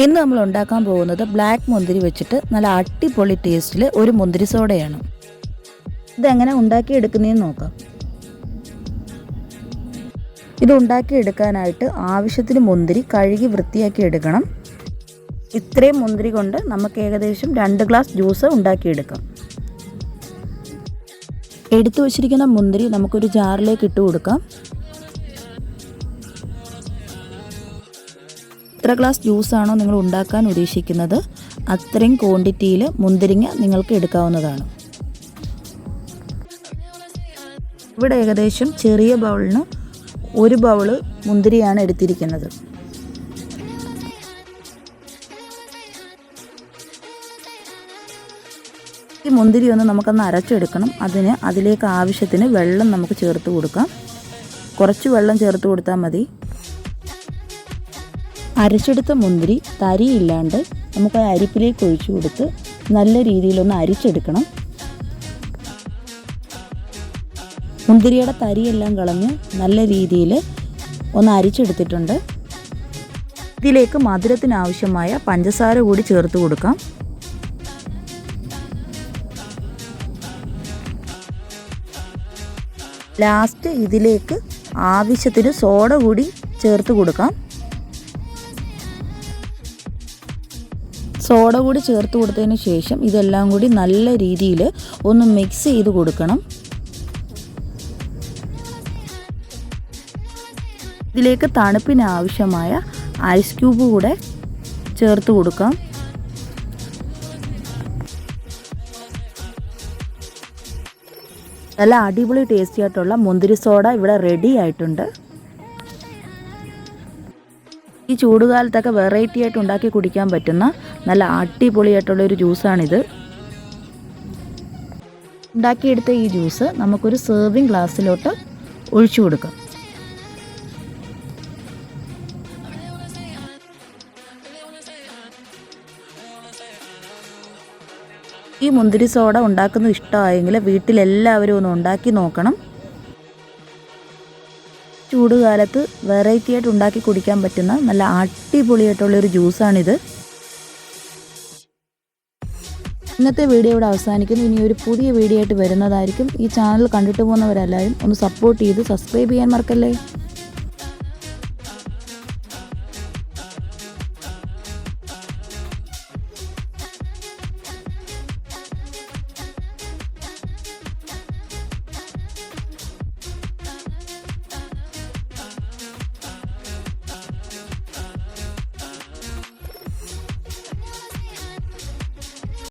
ഇന്ന് നമ്മൾ ഉണ്ടാക്കാൻ പോകുന്നത് ബ്ലാക്ക് മുന്തിരി വെച്ചിട്ട് നല്ല അടിപൊളി ടേസ്റ്റിൽ ഒരു മുന്തിരി സോഡയാണ്. ഇതെങ്ങനെ ഉണ്ടാക്കിയെടുക്കുന്നതെന്ന് നോക്കാം. ഇത് ഉണ്ടാക്കിയെടുക്കാനായിട്ട് ആവശ്യത്തിന് മുന്തിരി കഴുകി വൃത്തിയാക്കി എടുക്കണം. ഇത്രയും മുന്തിരി കൊണ്ട് നമുക്ക് ഏകദേശം രണ്ട് ഗ്ലാസ് ജ്യൂസ് ഉണ്ടാക്കിയെടുക്കാം. എടുത്തു വച്ചിരിക്കുന്ന മുന്തിരി നമുക്കൊരു ജാറിലേക്ക് ഇട്ട് കൊടുക്കാം. എത്ര ഗ്ലാസ് ആണോ നിങ്ങൾ ഉണ്ടാക്കാൻ ഉദ്ദേശിക്കുന്നത് അത്രയും ക്വാണ്ടിറ്റിയിൽ മുന്തിരിങ്ങ നിങ്ങൾക്ക് എടുക്കാവുന്നതാണ്. ഇവിടെ ഏകദേശം ചെറിയ ബൗളിന് ഒരു ബൗൾ മുന്തിരിയാണ് എടുത്തിരിക്കുന്നത്. ഈ മുന്തിരി ഒന്ന് നമുക്കൊന്ന് അരച്ചെടുക്കണം. അതിന് അതിലേക്ക് ആവശ്യത്തിന് വെള്ളം നമുക്ക് ചേർത്ത് കൊടുക്കാം. കുറച്ച് വെള്ളം ചേർത്ത് കൊടുത്താൽ മതി. അരച്ചെടുത്ത മുന്തിരി തരിയില്ലാണ്ട് നമുക്ക് അരിപ്പിലേക്ക് ഒഴിച്ചു കൊടുത്ത് നല്ല രീതിയിലൊന്ന് അരിച്ചെടുക്കണം. മുന്തിരിയുടെ തരിയെല്ലാം കളഞ്ഞ് നല്ല രീതിയിൽ ഒന്ന് അരിച്ചെടുത്തിട്ടുണ്ട്. ഇതിലേക്ക് മധുരത്തിനാവശ്യമായ പഞ്ചസാര കൂടി ചേർത്ത് കൊടുക്കാം. ലാസ്റ്റ് ഇതിലേക്ക് ആവശ്യത്തിന് സോഡ കൂടി ചേർത്ത് കൊടുക്കാം. സോഡ കൂടി ചേർത്ത് കൊടുത്തതിന് ശേഷം ഇതെല്ലാം കൂടി നല്ല രീതിയിൽ ഒന്ന് മിക്സ് ചെയ്ത് കൊടുക്കണം. ഇതിലേക്ക് തണുപ്പിന് ആവശ്യമായ ഐസ് ക്യൂബ് കൂടെ ചേർത്ത് കൊടുക്കാം. നല്ല അടിപൊളി ടേസ്റ്റി ആയിട്ടുള്ള മുന്തിരി സോഡ ഇവിടെ റെഡി ആയിട്ടുണ്ട്. ഈ ചൂടുകാലത്തൊക്കെ വെറൈറ്റി ആയിട്ട് ഉണ്ടാക്കി കുടിക്കാൻ പറ്റുന്ന നല്ല അടിപൊളിയായിട്ടുള്ള ഒരു ജ്യൂസാണിത് ഉണ്ടാക്കിയെടുത്ത ഈ ജ്യൂസ് നമുക്കൊരു സെർവിങ് ഗ്ലാസ്സിലോട്ട് ഒഴിച്ചു കൊടുക്കാം. ഈ മുന്തിരി സോഡ ഉണ്ടാക്കുന്നത് ഇഷ്ടമായെങ്കിൽ വീട്ടിലെല്ലാവരും ഒന്ന് ഉണ്ടാക്കി നോക്കണം. ചൂടുകാലത്ത് വെറൈറ്റി ആയിട്ട് ഉണ്ടാക്കി കുടിക്കാൻ പറ്റുന്ന നല്ല അടിപൊളിയായിട്ടുള്ളൊരു ജ്യൂസാണിത്. ഇന്നത്തെ വീഡിയോ ഇവിടെ അവസാനിക്കുന്നു. ഇനി ഒരു പുതിയ വീഡിയോ ആയിട്ട് വരുന്നതായിരിക്കും. ഈ ചാനൽ കണ്ടിട്ട് പോകുന്നവരെല്ലാവരും ഒന്ന് സപ്പോർട്ട് ചെയ്ത് സബ്സ്ക്രൈബ് ചെയ്യാൻ മറക്കല്ലേ?